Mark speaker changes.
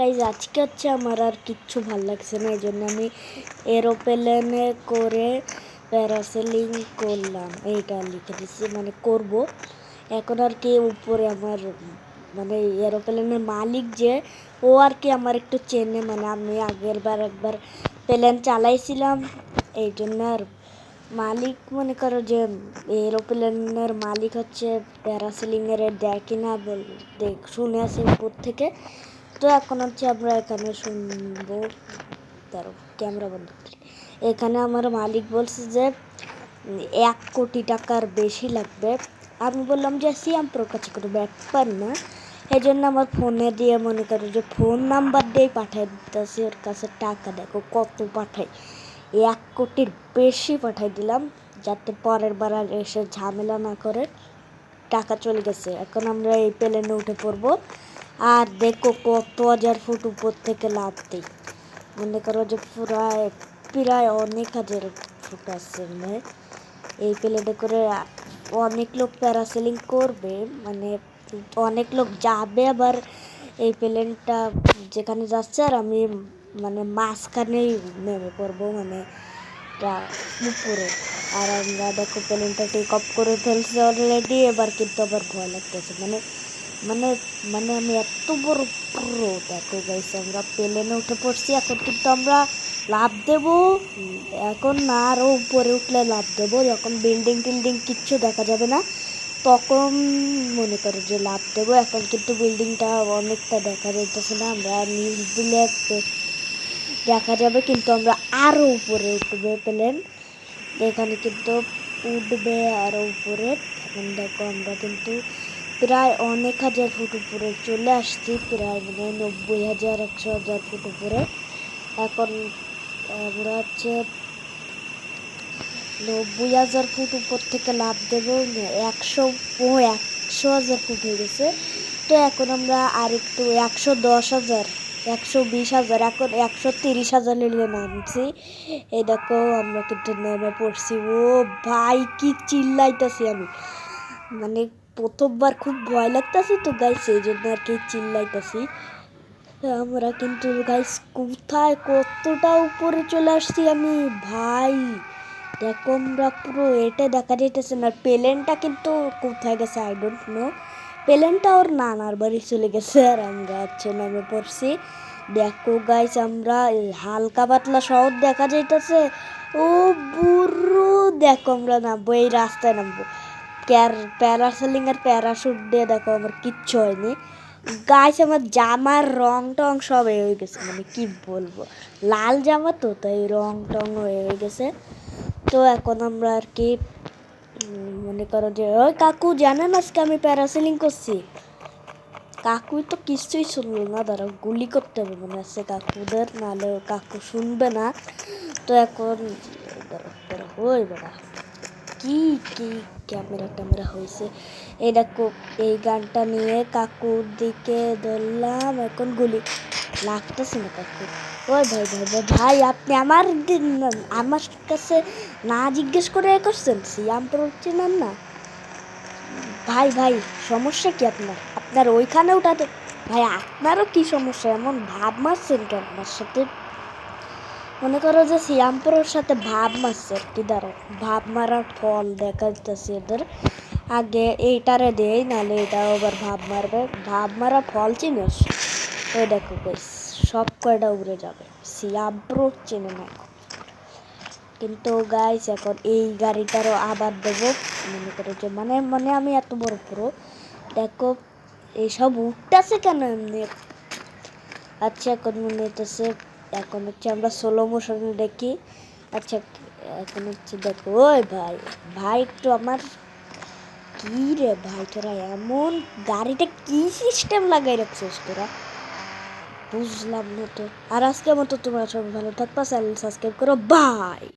Speaker 1: Guys আজকে হচ্ছে আমার আর কিচ্ছু ভালো লাগছে না এই জন্য আমি এরোপ্লেনে করে প্যারাসেলিং করলাম। এইটা লিখে দিচ্ছি মানে করব। এখন আর কি উপরে আমার মানে এরোপ্লেনের মালিক যে, ও আর কি আমার একটু চেনে মানে আমি আগের বার একবার প্লেন চালাইছিলাম। এই জন্য আর মালিক মনে করো যে এরোপ্লেনের মালিক হচ্ছে প্যারাসেলিংয়ের দেখি না শুনে আসি উপর থেকে। তো এখন হচ্ছে আমরা এখানে শুনব তার ক্যামেরা বন্ধ। এখানে আমার মালিক বলছে যে, এক কোটি টাকার বেশি লাগবে। আমি বললাম যে সিএম প্রোর কাছে কোনো ব্যাপার না। এই জন্য আমার ফোনে দিয়ে মনে করো যে, ফোন নাম্বার দিয়েই পাঠাই দিতেছি। ওর কাছে টাকা দেখো কত পাঠাই। এক কোটির বেশি পাঠাই দিলাম, যাতে পরের বার এসে ঝামেলা না করে টাকা চলে গেছে। এখন আমরা এই প্লেনে উঠে পড়ব। আর দেখো কত হাজার ফুট উপর থেকে লাভ মনে করো যে প্রায় প্রায় অনেক হাজার ফুট আছে মানে। এই প্লেটে করে অনেক লোক প্যারাসেলিং করবে মানে অনেক লোক যাবে আবার এই প্লেনটা যেখানে যাচ্ছে আর আমি মানে মাঝখানেই নেমে পড়ব মানে উপরে। আর আমরা দেখো প্লেনটা টেক অফ করে ফেলছে অলরেডি এবার কিন্তু আবার ভয় লাগতেছে। মানে মানে মানে আমি এত বড় প্রো দেখো গাইস আমরা প্লেনে উঠে পড়ছি, এখন কিন্তু আমরা লাভ দেব। এখন না আরও উপরে উঠলে লাভ দেবো। যখন বিল্ডিং টিল্ডিং কিচ্ছু দেখা যাবে না, তখন মনে করো যে লাভ দেবো। এখন কিন্তু বিল্ডিংটা অনেকটা দেখা যাইতেছে না, আমরা নিউজ দিলে দেখা যাবে, কিন্তু আমরা আরও উপরে উঠবে প্লেন এখানে কিন্তু উঠবে আরও উপরে। এখন দেখো আমরা কিন্তু প্রায় অনেক হাজার ফুট উপরে চলে আসছি, প্রায় মানে নব্বই হাজার, একশো হাজার ফুট উপরে। এখন আমরা হচ্ছে নব্বই হাজার ফুট উপর থেকে লাভ দেবো একশো, ও একশো হাজার ফুট হয়ে গেছে। তো এখন আমরা আর একটু একশো দশ হাজার, একশো বিশ হাজার, এখন একশো তিরিশ হাজার নিলে নামছি। এই দেখো, আমরা কিন্তু নেমে পড়ছি। ও ভাই, কি চিল্লাইতেছি আমি। মানে প্রথমবার খুব ভয় লাগতেছে তো গাইস সেই জন্য আর কি চিল্লাইতেছি। আমরা কিন্তু গাইস কোথায় কতটা উপরে চলে আসছি আমি, ভাই? দেখো আমরা পুরো এটা দেখা যাইতেছে না, প্লেনটা কিন্তু কোথায় গেছে আই ডোন্ট নো প্লেনটা ওর নানার বাড়ি চলে গেছে আর আমরা হচ্ছে নামে পড়ছি। দেখো গাইস আমরা হালকা পাতলা শহর দেখা যাইতেছে। ও বুড়ো, দেখো আমরা নামবো, এই রাস্তায় নামবো। প্যারাসেলিং আর প্যারাশুট দিয়ে দেখো আমার কিচ্ছু হয়নি। গাছ আমার জামার রং টং সব হয়ে গেছে মানে কি বলব? লাল জামা তো, তাই রং টং হয়ে গেছে। তো এখন আমরা আর কি মনে করো যে, ওই কাকু জানেন আজকে আমি প্যারাসেলিং করছি? কাকুই তো কিছুই শুনলো না দাঁড়া গুলি করতে হবে মনে হচ্ছে কাকুদের, নাহলে কাকু শুনবে না। তো এখন দাঁড়া ওই বেড়া। কি কি ক্যামেরা ট্যামেরা হয়েছে এই দেখো, এই গানটা নিয়ে কাকুর দিকে ধরলাম, এখন গুলি। লাগতেছে না কাকু। ওই ভাই ভাই ভাই ভাই, আপনি আমার আমার কাছে না জিজ্ঞেস করে এ করছেন? সিয়াম চেনেন না? ভাই ভাই, সমস্যা কি আপনার? আপনার ওইখানে উঠাতে ভাই, আপনারও কি সমস্যা? এমন ভাব মারছেন কেন? আমার সাথে মনে করো যে শ্যামপুরের সাথে ভাব মারছে কি দাঁড়ো ভাব মারার ফল দেখাইতেছে এদের। আগে এইটারে দেই, নাহলে এটাও আবার ভাব মারবে। ভাব মারা ফল চিনিস? ওই দেখো সব কয়টা উড়ে যাবে। শ্যামপুর চিনে না কিন্তু গাইস এখন এই গাড়িটারও আবার দেবো। মনে করো যে মানে মানে আমি এত বড় পুরো। দেখো, এইসব উঠতেছে কেন এমনি? আচ্ছা এখন মনে হইতেছে এখন হচ্ছে আমরা সোলো মোশনে দেখি। আচ্ছা এখন হচ্ছে দেখো, ওই ভাই ভাই একটু আমার কী রে ভাই, তোরা এমন গাড়িটা কি সিস্টেম লাগাই রাখছিস তোরা? বুঝলাম না তো। আর আজকের মতো তোমরা সবাই ভালো থাকবা, চ্যানেল সাবস্ক্রাইব করো বাই